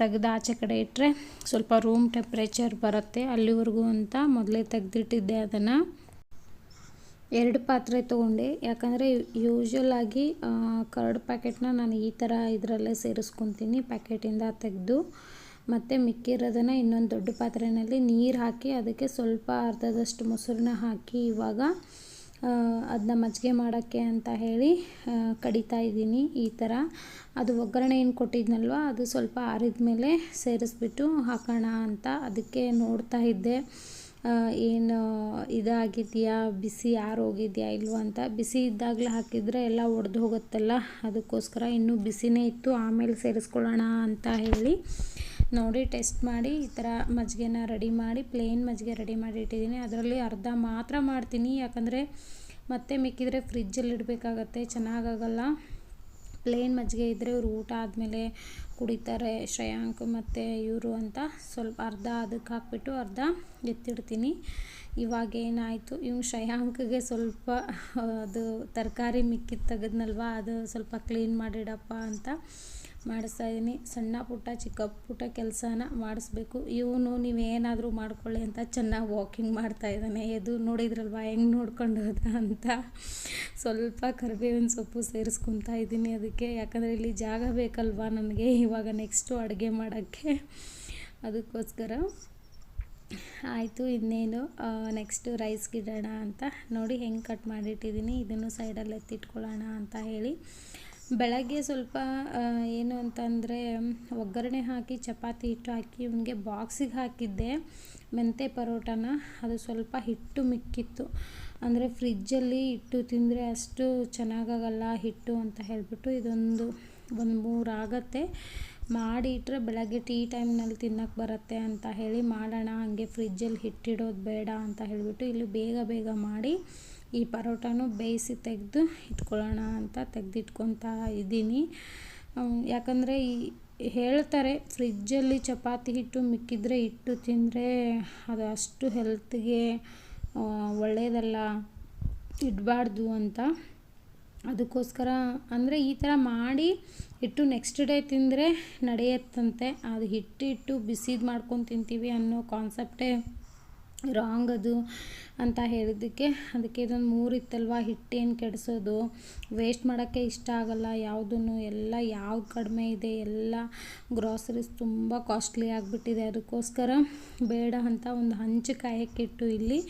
ತೆಗೆದು ಆಚೆ ಕಡೆ ಇಟ್ಟರೆ ಸ್ವಲ್ಪ ರೂಮ್ ಟೆಂಪ್ರೇಚರ್ ಬರುತ್ತೆ. ಅಲ್ಲಿವರೆಗೂ ಅಂತ ಮೊದಲೇ ತೆಗೆದಿಟ್ಟಿದ್ದೆ ಅದನ್ನು. ಎರಡು ಪಾತ್ರೆ ತೊಗೊಂಡೆ. ಯಾಕಂದರೆ ಯೂಶ್ವಲ್ ಆಗಿ ಕರ್ಡ್ ಪ್ಯಾಕೆಟ್ನ ನಾನು ಈ ಥರ ಇದರಲ್ಲೇ ಸೇರಿಸ್ಕೊತೀನಿ ಪ್ಯಾಕೆಟಿಂದ ತೆಗೆದು. ಮತ್ತು ಮಿಕ್ಕಿರೋದನ್ನು ಇನ್ನೊಂದು ದೊಡ್ಡ ಪಾತ್ರೆಯಲ್ಲಿ ನೀರು ಹಾಕಿ, ಅದಕ್ಕೆ ಸ್ವಲ್ಪ ಅರ್ಧದಷ್ಟು ಮೊಸರನ್ನ ಹಾಕಿ ಇವಾಗ ಅದನ್ನ ಮಜ್ಜಿಗೆ ಮಾಡೋಕ್ಕೆ ಅಂತ ಹೇಳಿ ಕಡಿತಾ ಇದ್ದೀನಿ ಈ ಥರ. ಅದು ಒಗ್ಗರಣೆ ಏನು ಕೊಟ್ಟಿದ್ನಲ್ವ, ಅದು ಸ್ವಲ್ಪ ಆರಿದ ಮೇಲೆ ಸೇರಿಸ್ಬಿಟ್ಟು ಹಾಕೋಣ ಅಂತ ಅದಕ್ಕೆ ನೋಡ್ತಾ ಇದ್ದೆ. ಏನು ಇದಾಗಿದೆಯಾ, ಬಿಸಿ ಆರೋಗಿದೆಯಾ ಇಲ್ವಾ ಅಂತ. ಬಿಸಿ ಇದ್ದಾಗಲೇ ಹಾಕಿದರೆ ಎಲ್ಲ ಒಡೆದು ಹೋಗುತ್ತಲ್ಲ, ಅದಕ್ಕೋಸ್ಕರ ಇನ್ನೂ ಬಿಸಿನೇ ಇತ್ತು, ಆಮೇಲೆ ಸೇರಿಸ್ಕೊಳ್ಳೋಣ ಅಂತ ಹೇಳಿ. ನೋಡಿ, ಟೆಸ್ಟ್ ಮಾಡಿ, ಈ ಥರ ಮಜ್ಜಿಗೆನ ರೆಡಿ ಮಾಡಿ, ಪ್ಲೇನ್ ಮಜ್ಜಿಗೆ ರೆಡಿ ಮಾಡಿ ಇಟ್ಟಿದ್ದೀನಿ. ಅದರಲ್ಲಿ ಅರ್ಧ ಮಾತ್ರ ಮಾಡ್ತೀನಿ. ಯಾಕಂದರೆ ಮತ್ತೆ ಮಿಕ್ಕಿದರೆ ಫ್ರಿಜ್ಜಲ್ಲಿ ಇಡಬೇಕಾಗತ್ತೆ, ಚೆನ್ನಾಗಾಗಲ್ಲ. ಪ್ಲೇನ್ ಮಜ್ಜಿಗೆ ಇದ್ದರೆ ಇವರು ಊಟ ಆದಮೇಲೆ ಕುಡಿತಾರೆ, ಶ್ರೇಯಾಂಕ್ ಮತ್ತು ಇವರು ಅಂತ. ಸ್ವಲ್ಪ ಅರ್ಧ ಅದಕ್ಕೆ ಹಾಕ್ಬಿಟ್ಟು ಅರ್ಧ ಎತ್ತಿಡ್ತೀನಿ. ಇವಾಗ ಏನಾಯಿತು? ಇವ್ನು ಶಯಾಂಕಗೆ ಸ್ವಲ್ಪ ಅದು ತರಕಾರಿ ಮಿಕ್ಕಿದ್ದು ತೆಗೆದ್ನಲ್ವ? ಅದು ಸ್ವಲ್ಪ ಕ್ಲೀನ್ ಮಾಡಿಡಪ್ಪ ಅಂತ ಮಾಡಿಸ್ತಾ ಇದ್ದೀನಿ ಸಣ್ಣ ಪುಟ್ಟ, ಚಿಕ್ಕ ಪುಟ್ಟ ಕೆಲಸನ ಮಾಡಿಸ್ಬೇಕು. ಇವನು ನೀವೇನಾದರೂ ಮಾಡ್ಕೊಳ್ಳಿ ಅಂತ ಚೆನ್ನಾಗಿ ವಾಕಿಂಗ್ ಮಾಡ್ತಾ ಇದ್ದಾನೆ. ಎದು ನೋಡಿದ್ರಲ್ವ? ಹೆಂಗೆ ನೋಡ್ಕೊಂಡು ಹೋದ ಅಂತ. ಸ್ವಲ್ಪ ಕರಿಬೇವಿನ ಸೊಪ್ಪು ಸೇರಿಸ್ಕೊತಾ ಇದ್ದೀನಿ ಅದಕ್ಕೆ. ಯಾಕಂದರೆ ಇಲ್ಲಿ ಜಾಗ ಬೇಕಲ್ವಾ ನನಗೆ? ಇವಾಗ ನೆಕ್ಸ್ಟು ಅಡುಗೆ ಮಾಡೋಕ್ಕೆ. ಅದಕ್ಕೋಸ್ಕರ ಆಯಿತು, ಇನ್ನೇನು ನೆಕ್ಸ್ಟು ರೈಸ್ಗೆ ಇಡೋಣ ಅಂತ ನೋಡಿ ಹೆಂಗೆ ಕಟ್ ಮಾಡಿಟ್ಟಿದ್ದೀನಿ ಇದನ್ನು ಸೈಡಲ್ಲಿ ಎತ್ತಿಟ್ಕೊಳ್ಳೋಣ ಅಂತ ಹೇಳಿ. ಬೆಳಗ್ಗೆ ಸ್ವಲ್ಪ ಏನು ಅಂತಂದರೆ, ಒಗ್ಗರಣೆ ಹಾಕಿ, ಚಪಾತಿ ಹಿಟ್ಟು ಹಾಕಿ, ಇವನಿಗೆ ಬಾಕ್ಸಿಗೆ ಹಾಕಿದ್ದೆ. ಮೆಂತೆ ಪರೋಟನ, ಅದು ಸ್ವಲ್ಪ ಹಿಟ್ಟು ಮಿಕ್ಕಿತ್ತು. ಅಂದರೆ ಫ್ರಿಜ್ಜಲ್ಲಿ ಹಿಟ್ಟು ತಿಂದರೆ ಅಷ್ಟು ಚೆನ್ನಾಗಾಗಲ್ಲ ಹಿಟ್ಟು ಅಂತ ಹೇಳಿಬಿಟ್ಟು ಇದೊಂದು, ಒಂದು ಮೂರು ಆಗತ್ತೆ. ಮಾಡಿ ಇಟ್ಟರೆ ಬೆಳಗ್ಗೆ ಟೀ ಟೈಮ್ನಲ್ಲಿ ತಿನ್ನಕ್ಕೆ ಬರುತ್ತೆ ಅಂತ ಹೇಳಿ ಮಾಡೋಣ, ಹಾಗೆ ಫ್ರಿಜ್ಜಲ್ಲಿ ಹಿಟ್ಟಿಡೋದು ಬೇಡ ಅಂತ ಹೇಳಿಬಿಟ್ಟು ಇಲ್ಲಿ ಬೇಗ ಬೇಗ ಮಾಡಿ ಈ ಪರೋಟನೂ ಬೇಯಿಸಿ ತೆಗೆದು ಇಟ್ಕೊಳ್ಳೋಣ ಅಂತ ತೆಗೆದಿಟ್ಕೊತಾ ಇದ್ದೀನಿ. ಯಾಕಂದರೆ ಈ ಹೇಳ್ತಾರೆ ಫ್ರಿಜ್ಜಲ್ಲಿ ಚಪಾತಿ ಹಿಟ್ಟು ಮಿಕ್ಕಿದ್ರೆ ಹಿಟ್ಟು ತಿಂದರೆ ಅದು ಅಷ್ಟು ಹೆಲ್ತ್ಗೆ ಒಳ್ಳೆಯದಲ್ಲ ಇಡಬಾರ್ದು ಅಂತ. ಅದಕ್ಕೋಸ್ಕರ ಅಂದರೆ ಈ ಥರ ಮಾಡಿ ಹಿಟ್ಟು ನೆಕ್ಸ್ಟ್ ಡೇ ತಿಂದರೆ ನಡೆಯತ್ತಂತೆ. ಅದು ಹಿಟ್ಟಿಟ್ಟು ಹಿಟ್ಟು ಬಿಸಿದು ಮಾಡ್ಕೊಂಡು ತಿಂತೀವಿ ಅನ್ನೋ ಕಾನ್ಸೆಪ್ಟೇ ರಾಂಗ್ ಅದು ಅಂತ ಹೇಳಿದ್ದಕ್ಕೆ, ಅದಕ್ಕೆ ಇದೊಂದು ಮೂರು ಇತ್ತಲ್ವ ಹಿಟ್ಟೇನು ಕೆಡಿಸೋದು? ವೇಸ್ಟ್ ಮಾಡೋಕ್ಕೆ ಇಷ್ಟ ಆಗಲ್ಲ. ಯಾವುದೂ ಎಲ್ಲ ಯಾವ್ದು ಕಡಿಮೆ ಇದೆ, ಎಲ್ಲ ಗ್ರಾಸರೀಸ್ ತುಂಬ ಕಾಸ್ಟ್ಲಿ ಆಗಿಬಿಟ್ಟಿದೆ. ಅದಕ್ಕೋಸ್ಕರ ಬೇಡ ಅಂತ ಒಂದು ಹಂಚು ಕಾಯಕ್ಕಿಟ್ಟು ಇಲ್ಲಿ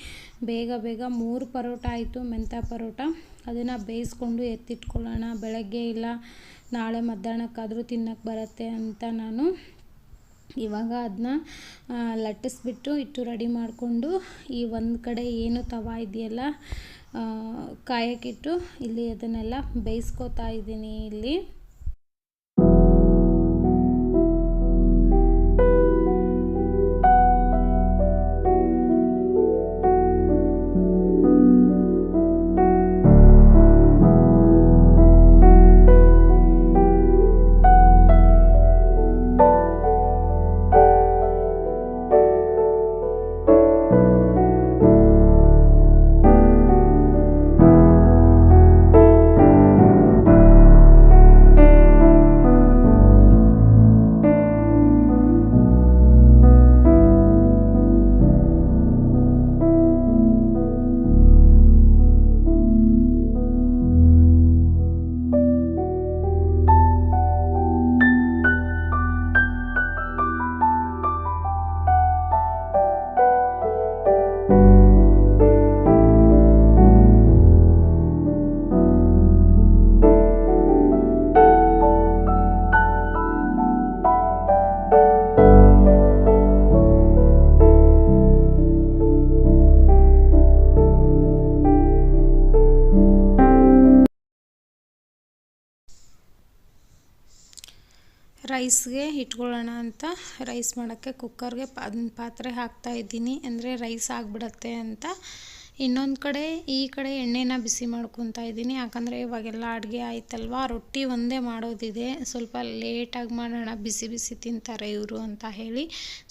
ಬೇಗ ಬೇಗ ಮೂರು ಪರೋಟ ಆಯಿತು, ಮೆಂತ್ಯ ಪರೋಟ. ಅದನ್ನು ಬೇಯಿಸ್ಕೊಂಡು ಎತ್ತಿಟ್ಕೊಳ್ಳೋಣ. ಬೆಳಗ್ಗೆ ಇಲ್ಲ, ನಾಳೆ ಮಧ್ಯಾಹ್ನಕ್ಕಾದರೂ ತಿನ್ನಕ್ಕೆ ಬರುತ್ತೆ ಅಂತ ನಾನು ಇವಾಗ ಅದನ್ನ ಲಟ್ಟಿಸ್ಬಿಟ್ಟು ಇಟ್ಟು ರೆಡಿ ಮಾಡಿಕೊಂಡು ಈ ಒಂದು ಕಡೆ ಏನು ತವ ಇದೆಯಲ್ಲ ಕಾಯಕ್ಕಿಟ್ಟು ಇಲ್ಲಿ ಅದನ್ನೆಲ್ಲ ಬೇಯಿಸ್ಕೊತಾ ಇದ್ದೀನಿ ಇಲ್ಲಿ. ರೈಸ್ಗೆ ಇಟ್ಕೊಳ್ಳೋಣ ಅಂತ ರೈಸ್ ಮಾಡೋಕ್ಕೆ ಕುಕ್ಕರ್ಗೆ ಪಾತ್ರೆ ಹಾಕ್ತಾ ಇದ್ದೀನಿ. ಅಂದರೆ ರೈಸ್ ಆಗಿಬಿಡತ್ತೆ ಅಂತ. ಇನ್ನೊಂದು ಕಡೆ, ಈ ಕಡೆ ಎಣ್ಣೆನ ಬಿಸಿ ಮಾಡ್ಕೊತಾ ಇದ್ದೀನಿ. ಯಾಕಂದರೆ ಇವಾಗೆಲ್ಲ ಅಡುಗೆ ಆಯ್ತಲ್ವ? ರೊಟ್ಟಿ ಒಂದೇ ಮಾಡೋದಿದೆ. ಸ್ವಲ್ಪ ಲೇಟಾಗಿ ಮಾಡೋಣ, ಬಿಸಿ ಬಿಸಿ ತಿಂತಾರೆ ಇವರು ಅಂತ ಹೇಳಿ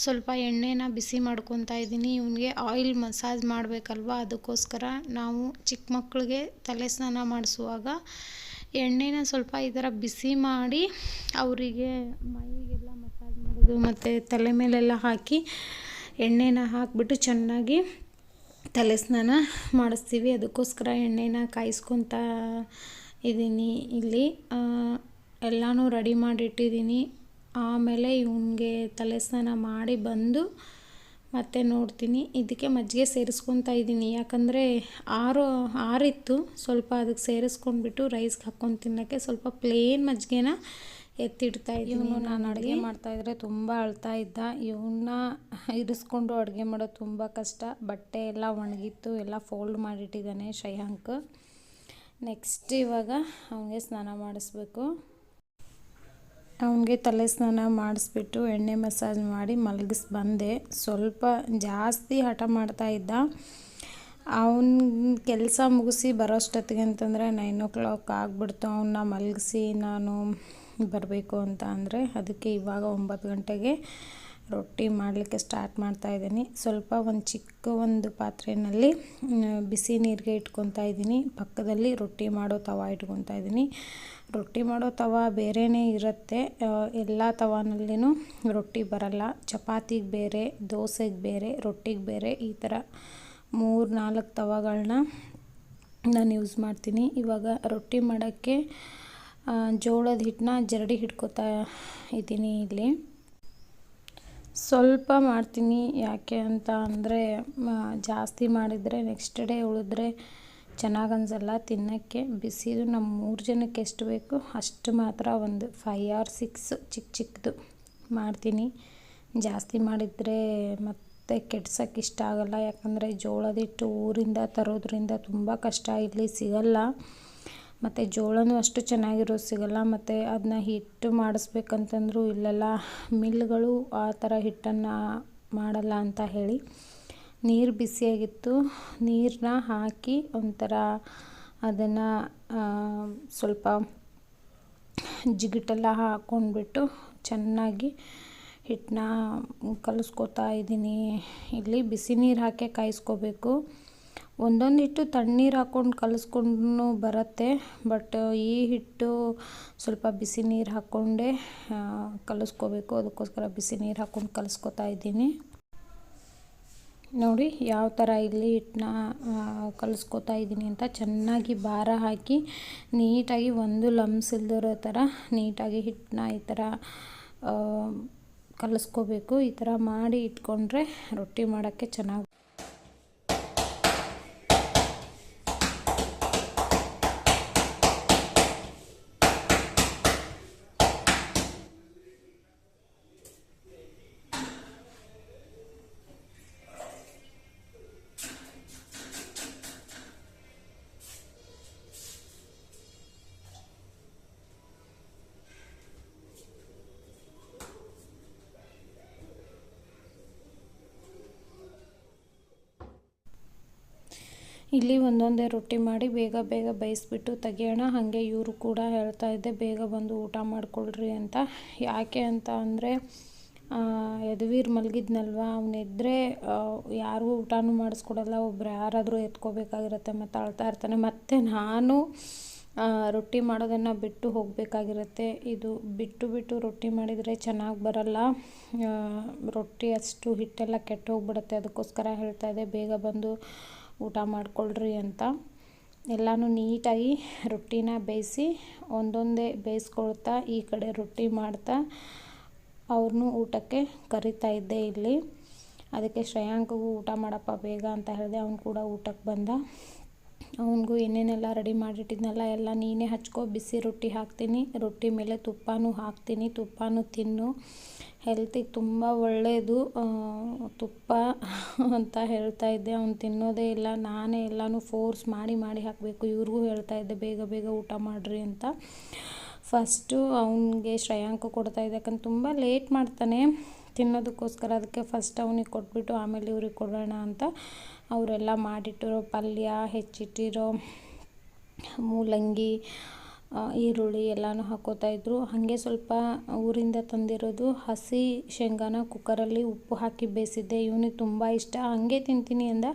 ಸ್ವಲ್ಪ ಎಣ್ಣೆನ ಬಿಸಿ ಮಾಡ್ಕೊತಾ ಇದ್ದೀನಿ. ಇವನಿಗೆ ಆಯಿಲ್ ಮಸಾಜ್ ಮಾಡಬೇಕಲ್ವ? ಅದಕ್ಕೋಸ್ಕರ ನಾವು ಚಿಕ್ಕ ಮಕ್ಕಳಿಗೆ ತಲೆ ಸ್ನಾನ ಮಾಡಿಸುವಾಗ ಎಣ್ಣೆನ ಸ್ವಲ್ಪ ಈ ಥರ ಬಿಸಿ ಮಾಡಿ ಅವರಿಗೆ ಮೈಗೆಲ್ಲ ಮಸಾಜ್ ಮಾಡೋದು ಮತ್ತು ತಲೆ ಮೇಲೆಲ್ಲ ಹಾಕಿ ಎಣ್ಣೆನ ಹಾಕಿಬಿಟ್ಟು ಚೆನ್ನಾಗಿ ತಲೆ ಸ್ನಾನ ಮಾಡಿಸ್ತೀವಿ. ಅದಕ್ಕೋಸ್ಕರ ಎಣ್ಣೆನ ಕಾಯಿಸ್ಕೊತಾ ಇದ್ದೀನಿ ಇಲ್ಲಿ. ಎಲ್ಲನೂ ರೆಡಿ ಮಾಡಿಟ್ಟಿದ್ದೀನಿ. ಆಮೇಲೆ ಇವನಿಗೆ ತಲೆ ಸ್ನಾನ ಮಾಡಿ ಬಂದು ಮತ್ತೆ ನೋಡ್ತೀನಿ. ಇದಕ್ಕೆ ಮಜ್ಜಿಗೆ ಸೇರಿಸ್ಕೊತಾ ಇದ್ದೀನಿ. ಯಾಕಂದರೆ ಆರು ಆರಿತ್ತು. ಸ್ವಲ್ಪ ಅದಕ್ಕೆ ಸೇರಿಸ್ಕೊಂಡ್ಬಿಟ್ಟು ರೈಸ್ಗೆ ಹಾಕ್ಕೊಂಡು ತಿನ್ನೋಕ್ಕೆ ಸ್ವಲ್ಪ ಪ್ಲೇನ್ ಮಜ್ಜಿಗೆನ ಎತ್ತಿಡ್ತಾ ಇದ್ದೀನಿ ನಾನು ಅಡುಗೆ ಮಾಡ್ತಾಯಿದ್ರೆ ತುಂಬ ಅಳ್ತಾ ಇದ್ದ. ಇವನ್ನ ಇರಿಸ್ಕೊಂಡು ಅಡುಗೆ ಮಾಡೋದು ತುಂಬ ಕಷ್ಟ. ಬಟ್ಟೆ ಎಲ್ಲ ಒಣಗಿತ್ತು. ಎಲ್ಲ ಫೋಲ್ಡ್ ಮಾಡಿಟ್ಟಿದ್ದಾನೆ ಶ್ರೇಯಾಂಕ್. ನೆಕ್ಸ್ಟ್ ಇವಾಗ ಅವನಿಗೆ ಸ್ನಾನ ಮಾಡಿಸ್ಬೇಕು. ಅವನಿಗೆ ತಲೆ ಸ್ನಾನ ಮಾಡಿಸ್ಬಿಟ್ಟು ಎಣ್ಣೆ ಮಸಾಜ್ ಮಾಡಿ ಮಲಗಿಸ್ ಬಂದೆ. ಸ್ವಲ್ಪ ಜಾಸ್ತಿ ಹಠ ಮಾಡ್ತಾ ಇದ್ದ. ಅವನ ಕೆಲಸ ಮುಗಿಸಿ ಬರೋಷ್ಟೊತ್ತಿಗೆ ಅಂತಂದರೆ ನೈನ್ ಓ ಕ್ಲಾಕ್ ಆಗಿಬಿಡ್ತು. ಅವನ್ನ ಮಲಗಿಸಿ ನಾನು ಬರಬೇಕು ಅಂತ ಅಂದರೆ ಅದಕ್ಕೆ ಇವಾಗ ಒಂಬತ್ತು ಗಂಟೆಗೆ ರೊಟ್ಟಿ ಮಾಡಲಿಕ್ಕೆ ಸ್ಟಾರ್ಟ್ ಮಾಡ್ತಾ ಇದ್ದೀನಿ. ಸ್ವಲ್ಪ ಒಂದು ಚಿಕ್ಕ ಒಂದು ಪಾತ್ರೆಯಲ್ಲಿ ಬಿಸಿ ನೀರಿಗೆ ಇಟ್ಕೊತಾ ಇದ್ದೀನಿ. ಪಕ್ಕದಲ್ಲಿ ರೊಟ್ಟಿ ಮಾಡೋ ತವ ಇಟ್ಕೊತಾ ಇದ್ದೀನಿ. ರೊಟ್ಟಿ ಮಾಡೋ ತವ ಬೇರೆಯೇ ಇರುತ್ತೆ. ಎಲ್ಲ ತವಾನಲ್ಲಿನೂ ರೊಟ್ಟಿ ಬರಲ್ಲ. ಚಪಾತಿಗೆ ಬೇರೆ, ದೋಸೆಗೆ ಬೇರೆ, ರೊಟ್ಟಿಗೆ ಬೇರೆ, ಈ ಥರ ಮೂರು, ನಾಲ್ಕು ತವಗಳನ್ನ ನಾನು ಯೂಸ್ ಮಾಡ್ತೀನಿ. ಇವಾಗ ರೊಟ್ಟಿ ಮಾಡೋಕ್ಕೆ ಜೋಳದ ಹಿಟ್ಟನ್ನ ಜರಡಿ ಹಿಡ್ಕೊತಾ ಇದ್ದೀನಿ ಇಲ್ಲಿ. ಸ್ವಲ್ಪ ಮಾಡ್ತೀನಿ. ಯಾಕೆ ಅಂತ ಅಂದರೆ ಜಾಸ್ತಿ ಮಾಡಿದರೆ ನೆಕ್ಸ್ಟ್ ಡೇ ಉಳಿದ್ರೆ ಚೆನ್ನಾಗಿ ಅನ್ಸಲ್ಲ. ತಿನ್ನೋಕ್ಕೆ ಬಿಸಿದು ನಮ್ಮ ಮೂರು ಜನಕ್ಕೆ ಎಷ್ಟು ಬೇಕು ಅಷ್ಟು ಮಾತ್ರ ಒಂದು ಫೈ ಆರ್ ಸಿಕ್ಸ್ ಚಿಕ್ಕ ಚಿಕ್ಕದು ಮಾಡ್ತೀನಿ. ಜಾಸ್ತಿ ಮಾಡಿದರೆ ಮತ್ತೆ ಕೆಡ್ಸೋಕ್ಕೆ ಇಷ್ಟ ಆಗಲ್ಲ. ಯಾಕಂದರೆ ಜೋಳದ ಹಿಟ್ಟು ಊರಿಂದ ತರೋದ್ರಿಂದ ತುಂಬ ಕಷ್ಟ. ಇಲ್ಲಿ ಸಿಗಲ್ಲ. ಮತ್ತು ಜೋಳನೂ ಅಷ್ಟು ಚೆನ್ನಾಗಿರೋದು ಸಿಗೋಲ್ಲ, ಮತ್ತು ಅದನ್ನ ಹಿಟ್ಟು ಮಾಡಿಸ್ಬೇಕಂತಂದ್ರೂ ಇಲ್ಲೆಲ್ಲ. ಮಿಲ್ಗಳು ಆ ಥರ ಹಿಟ್ಟನ್ನು ಮಾಡಲ್ಲ ಅಂತ ಹೇಳಿ ನೀರು ಬಿಸಿಯಾಗಿತ್ತು. ನೀರನ್ನ ಹಾಕಿ ಒಂಥರ ಅದನ್ನು ಸ್ವಲ್ಪ ಜಿಗಿಟೆಲ್ಲ ಹಾಕ್ಕೊಂಡ್ಬಿಟ್ಟು ಚೆನ್ನಾಗಿ ಹಿಟ್ಟನ್ನ ಕಲಸ್ಕೊತಾ ಇದ್ದೀನಿ. ಇಲ್ಲಿ ಬಿಸಿ ನೀರು ಹಾಕಿ ಕಾಯಿಸ್ಕೋಬೇಕು. ಒಂದೊಂದು ಹಿಟ್ಟು ತಣ್ಣೀರು ಹಾಕ್ಕೊಂಡು ಕಲಿಸ್ಕೊಂಡು ಬರುತ್ತೆ, ಬಟ್ ಈ ಹಿಟ್ಟು ಸ್ವಲ್ಪ ಬಿಸಿ ನೀರು ಹಾಕ್ಕೊಂಡೇ ಕಲಿಸ್ಕೋಬೇಕು. ಅದಕ್ಕೋಸ್ಕರ ಬಿಸಿ ನೀರು ಹಾಕ್ಕೊಂಡು ಕಲಿಸ್ಕೊತಾ ಇದ್ದೀನಿ. ನೋಡಿ ಯಾವ ಥರ ಇಲ್ಲಿ ಹಿಟ್ಟನ್ನ ಕಲಿಸ್ಕೊತಾ ಇದ್ದೀನಿ ಅಂತ. ಚೆನ್ನಾಗಿ ಭಾರ ಹಾಕಿ ನೀಟಾಗಿ ಒಂದು ಲಮ್ಸ್ ಇಲ್ದಿರೋ ಥರ ನೀಟಾಗಿ ಹಿಟ್ಟನ್ನ ಈ ಥರ ಕಲಿಸ್ಕೋಬೇಕು. ಈ ಥರ ಮಾಡಿ ಇಟ್ಕೊಂಡ್ರೆ ರೊಟ್ಟಿ ಮಾಡೋಕ್ಕೆ ಚೆನ್ನಾಗಿ ಇಲ್ಲಿ ಒಂದೊಂದೇ ರೊಟ್ಟಿ ಮಾಡಿ ಬೇಗ ಬೇಗ ಬೇಯಿಸ್ಬಿಟ್ಟು ತೆಗಿಯೋಣ. ಹಾಗೆ ಇವರು ಕೂಡ ಹೇಳ್ತಾ ಇದ್ದೆ, ಬೇಗ ಬಂದು ಊಟ ಮಾಡಿಕೊಳ್ರಿ ಅಂತ. ಯಾಕೆ ಅಂತ ಅಂದರೆ ಯದುವೀರ್ ಮಲಗಿದ್ನಲ್ವ? ಅವನಿದ್ರೆ ಯಾರಿಗೂ ಊಟನೂ ಮಾಡಿಸ್ಕೊಡಲ್ಲ. ಒಬ್ರು ಯಾರಾದರೂ ಎತ್ಕೋಬೇಕಾಗಿರುತ್ತೆ, ಮತ್ತು ಅಳ್ತಾ ಇರ್ತಾನೆ. ಮತ್ತು ನಾನು ರೊಟ್ಟಿ ಮಾಡೋದನ್ನು ಬಿಟ್ಟು ಹೋಗಬೇಕಾಗಿರುತ್ತೆ. ಇದು ಬಿಟ್ಟು ಬಿಟ್ಟು ರೊಟ್ಟಿ ಮಾಡಿದರೆ ಚೆನ್ನಾಗಿ ಬರಲ್ಲ. ರೊಟ್ಟಿ ಅಷ್ಟು ಹಿಟ್ಟೆಲ್ಲ ಕೆಟ್ಟು ಹೋಗ್ಬಿಡುತ್ತೆ ಅದಕ್ಕೋಸ್ಕರ ಹೇಳ್ತಾ ಇದೆ ಬೇಗ ಬಂದು ಊಟ ಮಾಡಿಕೊಳ್ರಿ ಅಂತ. ಎಲ್ಲನೂ ನೀಟಾಗಿ ರೊಟ್ಟಿನ ಬೇಯಿಸಿ ಒಂದೊಂದೇ ಬೇಯಿಸ್ಕೊಳ್ತಾ ಈ ಕಡೆ ರೊಟ್ಟಿ ಮಾಡ್ತಾ ಅವ್ರನ್ನೂ ಊಟಕ್ಕೆ ಕರಿತಾ ಇದ್ದೆ ಇಲ್ಲಿ. ಅದಕ್ಕೆ ಶ್ರೇಯಾಂಕಗೂ ಊಟ ಮಾಡಪ್ಪ ಬೇಗ ಅಂತ ಹೇಳಿದೆ. ಅವನು ಕೂಡ ಊಟಕ್ಕೆ ಬಂದ. ಅವನಿಗೂ ಏನೇನೆಲ್ಲ ರೆಡಿ ಮಾಡಿಟ್ಟಿದ್ನಲ್ಲ ಎಲ್ಲ ನೀನೇ ಹಚ್ಕೊ. ಬಿಸಿ ರೊಟ್ಟಿ ಹಾಕ್ತೀನಿ. ರೊಟ್ಟಿ ಮೇಲೆ ತುಪ್ಪನೂ ಹಾಕ್ತೀನಿ. ತುಪ್ಪನೂ ತಿನ್ನು. ಹೆಲ್ತಿಗೆ ತುಂಬ ಒಳ್ಳೆಯದು ತುಪ್ಪ ಅಂತ ಹೇಳ್ತಾ ಇದ್ದೆ. ಅವ್ನು ತಿನ್ನೋದೇ ಇಲ್ಲ, ನಾನೇ ಎಲ್ಲನೂ ಫೋರ್ಸ್ ಮಾಡಿ ಮಾಡಿ ಹಾಕಬೇಕು. ಇವ್ರಿಗೂ ಹೇಳ್ತಾ ಇದ್ದೆ, ಬೇಗ ಬೇಗ ಊಟ ಮಾಡಿರಿ ಅಂತ. ಫಸ್ಟು ಅವನಿಗೆ ಶ್ರೇಯಾಂಕ ಕೊಡ್ತಾ ಇದ್ದೆ. ಯಾಕಂದ್ರೆ ತುಂಬ ಲೇಟ್ ಮಾಡ್ತಾನೆ. ತಿನ್ನೋದಕ್ಕೋಸ್ಕರ ಅದಕ್ಕೆ ಫಸ್ಟ್ ಅವನಿಗೆ ಕೊಟ್ಬಿಟ್ಟು ಆಮೇಲೆ ಇವ್ರಿಗೆ ಕೊಡೋಣ ಅಂತ ಅವರೆಲ್ಲ ಮಾಡಿಟ್ಟಿರೋ ಪಲ್ಯ, ಹೆಚ್ಚಿಟ್ಟಿರೋ ಮೂಲಂಗಿ ಈರುಳ್ಳಿ ಎಲ್ಲನೂ ಹಾಕೋತಾ ಇದ್ದರು ಹಾಗೆ ಸ್ವಲ್ಪ ಊರಿಂದ ತಂದಿರೋದು ಹಸಿ ಶೇಂಗಾನ ಕುಕ್ಕರಲ್ಲಿ ಉಪ್ಪು ಹಾಕಿ ಬೇಯಿಸಿದ್ದೆ. ಇವನಿಗೆ ತುಂಬ ಇಷ್ಟ. ಹಾಗೆ ತಿಂತೀನಿ ಅಂದ,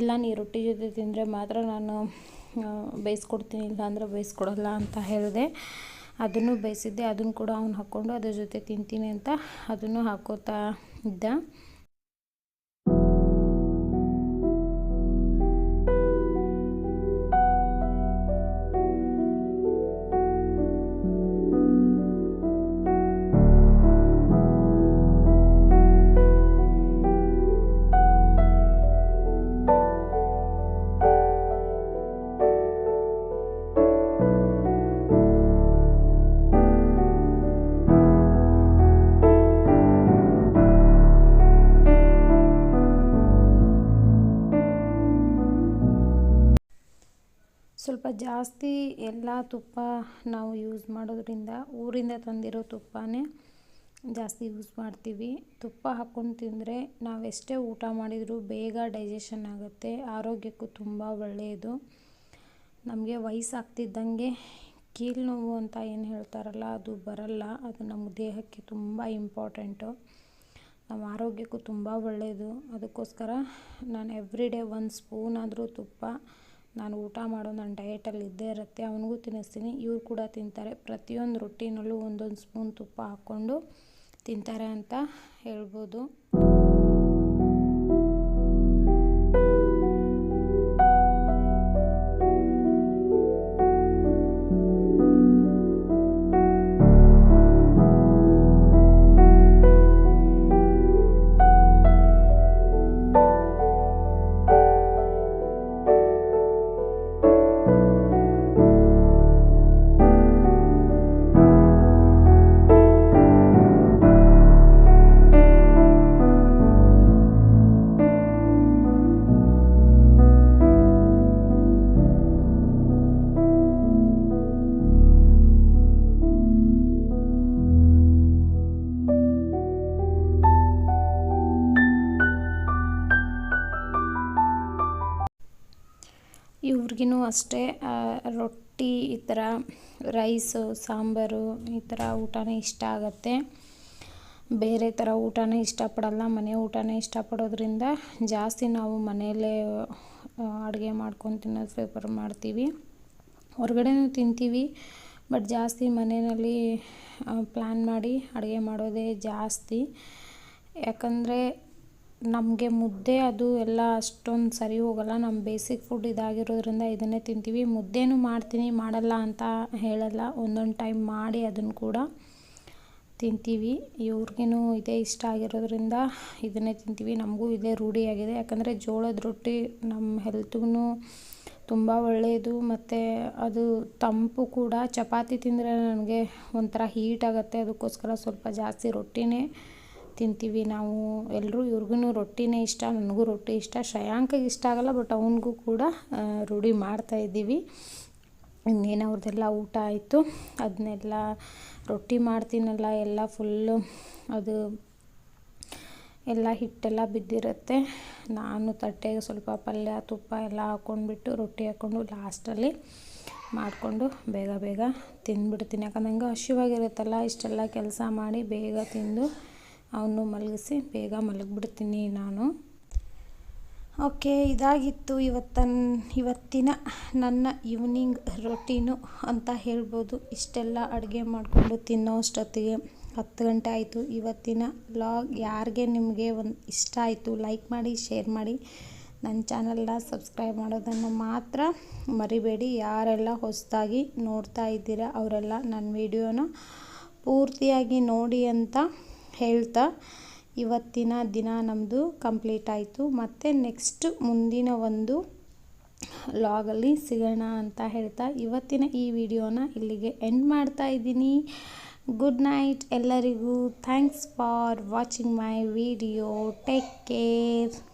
ಇಲ್ಲ ನೀ ರೊಟ್ಟಿ ಜೊತೆ ತಿಂದರೆ ಮಾತ್ರ ನಾನು ಬೇಯಿಸ್ಕೊಡ್ತೀನಿ ಇಲ್ಲ ಅಂದರೆ ಬೇಯಿಸ್ಕೊಡಲ್ಲ ಅಂತ ಹೇಳಿದೆ. ಅದನ್ನು ಬೇಯಿಸಿದ್ದೆ. ಅದನ್ನು ಕೂಡ ಅವ್ನು ಹಾಕ್ಕೊಂಡು ಅದ್ರ ಜೊತೆ ತಿಂತೀನಿ ಅಂತ ಅದನ್ನು ಹಾಕೋತಾ ಇದ್ದ. ಜಾಸ್ತಿ ಎಲ್ಲ ತುಪ್ಪ ನಾವು ಯೂಸ್ ಮಾಡೋದ್ರಿಂದ ಊರಿಂದ ತಂದಿರೋ ತುಪ್ಪನೇ ಜಾಸ್ತಿ ಯೂಸ್ ಮಾಡ್ತೀವಿ. ತುಪ್ಪ ಹಾಕ್ಕೊಂಡು ತಿಂದರೆ ನಾವೆಷ್ಟೇ ಊಟ ಮಾಡಿದರೂ ಬೇಗ ಡೈಜೆಷನ್ ಆಗುತ್ತೆ. ಆರೋಗ್ಯಕ್ಕೂ ತುಂಬ ಒಳ್ಳೆಯದು ನಮಗೆ ವಯಸ್ಸಾಗ್ತಿದ್ದಂಗೆ ಕೀಲು ನೋವು ಅಂತ ಏನು ಹೇಳ್ತಾರಲ್ಲ, ಅದು ಬರಲ್ಲ. ಅದು ನಮ್ಮ ದೇಹಕ್ಕೆ ತುಂಬ ಇಂಪಾರ್ಟೆಂಟು ನಮ್ಮ ಆರೋಗ್ಯಕ್ಕೂ ತುಂಬ ಒಳ್ಳೆಯದು ಅದಕ್ಕೋಸ್ಕರ ನಾನು ಎವ್ರಿ ಡೇ ಒಂದು ಸ್ಪೂನ್ ಆದರೂ ತುಪ್ಪ ನಾನು ಊಟ ಮಾಡೋ ನನ್ನ ಡಯೆಟಲ್ಲಿ ಇದ್ದೇ ಇರುತ್ತೆ, ಅವನಿಗೂ ತಿನ್ನಿಸ್ತೀನಿ. ಇವ್ರು ಕೂಡ ತಿಂತಾರೆ. ಪ್ರತಿಯೊಂದು ರೊಟ್ಟಿನಲ್ಲೂ ಒಂದೊಂದು ಸ್ಪೂನ್ ತುಪ್ಪ ಹಾಕ್ಕೊಂಡು ತಿಂತಾರೆ ಅಂತ ಹೇಳ್ಬೋದು. ಇವ್ರಿಗೂ ಅಷ್ಟೇ ರೊಟ್ಟಿ ಈ ಥರ ರೈಸು, ಸಾಂಬಾರು ಈ ಥರ ಊಟನೇ ಇಷ್ಟ ಆಗುತ್ತೆ. ಬೇರೆ ಥರ ಊಟನೇ ಇಷ್ಟಪಡಲ್ಲ, ಮನೆ ಊಟನೇ ಇಷ್ಟಪಡೋದ್ರಿಂದ ಜಾಸ್ತಿ ನಾವು ಮನೆಯಲ್ಲೇ ಅಡುಗೆ ಮಾಡ್ಕೊಂಡು ತಿನ್ನೋದು ಪ್ರಿಫರ್ ಮಾಡ್ತೀವಿ. ಹೊರಗಡೆನೂ ತಿಂತೀವಿ, ಬಟ್ ಜಾಸ್ತಿ ಮನೆಯಲ್ಲಿ ಪ್ಲ್ಯಾನ್ ಮಾಡಿ ಅಡುಗೆ ಮಾಡೋದೇ ಜಾಸ್ತಿ. ಯಾಕಂದರೆ ನಮಗೆ ಮುದ್ದೆ ಅದು ಎಲ್ಲ ಅಷ್ಟೊಂದು ಸರಿ ಹೋಗಲ್ಲ. ನಮ್ಮ ಬೇಸಿಕ್ ಫುಡ್ ಇದಾಗಿರೋದ್ರಿಂದ ಇದನ್ನೇ ತಿಂತೀವಿ. ಮುದ್ದೆನೂ ಮಾಡ್ತೀನಿ, ಮಾಡಲ್ಲ ಅಂತ ಹೇಳಲ್ಲ. ಒಂದೊಂದು ಟೈಮ್ ಮಾಡಿ ಅದನ್ನು ಕೂಡ ತಿಂತೀವಿ. ಇವ್ರಿಗೂ ಇದೇ ಇಷ್ಟ ಆಗಿರೋದ್ರಿಂದ ಇದನ್ನೇ ತಿಂತೀವಿ. ನಮಗೂ ಇದೇ ರೂಢಿಯಾಗಿದೆ. ಯಾಕಂದರೆ ಜೋಳದ ರೊಟ್ಟಿ ನಮ್ಮ ಹೆಲ್ತ್ಗೂ ತುಂಬ ಒಳ್ಳೆಯದು ಮತ್ತು ಅದು ತಂಪು ಕೂಡ. ಚಪಾತಿ ತಿಂದರೆ ನನಗೆ ಒಂಥರ ಹೀಟ್ ಆಗುತ್ತೆ. ಅದಕ್ಕೋಸ್ಕರ ಸ್ವಲ್ಪ ಜಾಸ್ತಿ ರೊಟ್ಟಿನೇ ತಿಂತೀವಿ ನಾವು ಎಲ್ಲರೂ ಇವ್ರಿಗೂ ರೊಟ್ಟಿನೇ ಇಷ್ಟ, ನನಗೂ ರೊಟ್ಟಿ ಇಷ್ಟ, ಶ್ರೇಯಾಂಕಿಗೆ ಇಷ್ಟ ಆಗಲ್ಲ ಬಟ್ ಅವನಿಗೂ ಕೂಡ ರೂಢಿ ಮಾಡ್ತಾ ಇದ್ದೀವಿ. ಇನ್ನೇನು ಅವ್ರದ್ದೆಲ್ಲ ಊಟ ಆಯಿತು ಅದನ್ನೆಲ್ಲ ರೊಟ್ಟಿ ಮಾಡ್ತೀನಲ್ಲ, ಎಲ್ಲ ಫುಲ್ಲು ಅದು ಎಲ್ಲ ಹಿಟ್ಟೆಲ್ಲ ಬಿದ್ದಿರುತ್ತೆ. ನಾನು ತಟ್ಟೆಗೆ ಸ್ವಲ್ಪ ಪಲ್ಯ, ತುಪ್ಪ ಎಲ್ಲ ಹಾಕ್ಕೊಂಡ್ಬಿಟ್ಟು ರೊಟ್ಟಿ ಹಾಕ್ಕೊಂಡು ಲಾಸ್ಟಲ್ಲಿ ಮಾಡಿಕೊಂಡು ಬೇಗ ಬೇಗ ತಿಂದ್ಬಿಡ್ತೀನಿ. ಯಾಕಂದ್ರೆ ನಂಗೆ ಹಸಿವಾಗಿರುತ್ತಲ್ಲ, ಇಷ್ಟೆಲ್ಲ ಕೆಲಸ ಮಾಡಿ ಬೇಗ ತಿಂದು ಅವನು ಮಲಗಿಸಿ ಬೇಗ ಮಲಗಿಬಿಡ್ತೀನಿ ನಾನು. ಓಕೆ, ಇದಾಗಿತ್ತು ಇವತ್ತನ್, ಇವತ್ತಿನ ನನ್ನ ಈವ್ನಿಂಗ್ ರೊಟೀನು ಅಂತ ಹೇಳ್ಬೋದು. ಇಷ್ಟೆಲ್ಲ ಅಡುಗೆ ಮಾಡಿಕೊಂಡು ತಿನ್ನೋ ಅಷ್ಟೊತ್ತಿಗೆ ಹತ್ತು ಗಂಟೆ ಆಯಿತು. ಇವತ್ತಿನ ವ್ಲಾಗ್ ಯಾರಿಗೆ ನಿಮಗೆ ಒಂದು ಇಷ್ಟ ಆಯಿತು ಲೈಕ್ ಮಾಡಿ ಶೇರ್ ಮಾಡಿ. ನನ್ನ ಚಾನಲ್ನ ಸಬ್ಸ್ಕ್ರೈಬ್ ಮಾಡೋದನ್ನು ಮಾತ್ರ ಮರಿಬೇಡಿ. ಯಾರೆಲ್ಲ ಹೊಸದಾಗಿ ನೋಡ್ತಾ ಇದ್ದೀರಾ ಅವರೆಲ್ಲ ನನ್ನ ವಿಡಿಯೋನ ಪೂರ್ತಿಯಾಗಿ ನೋಡಿ ಅಂತ ಹೇಳ್ತಾ ಇವತ್ತಿನ ದಿನ ನಮ್ಮದು ಕಂಪ್ಲೀಟ್ ಆಯಿತು. ಮತ್ತು ನೆಕ್ಸ್ಟ್ ಮುಂದಿನ ಒಂದು ಲಾಗಲ್ಲಿ ಸಿಗೋಣ ಅಂತ ಹೇಳ್ತಾ ಇವತ್ತಿನ ಈ ವಿಡಿಯೋನ ಇಲ್ಲಿಗೆ ಎಂಡ್ ಮಾಡ್ತಾ ಇದ್ದೀನಿ. ಗುಡ್ ನೈಟ್ ಎಲ್ಲರಿಗೂ. Thanks for watching my video take care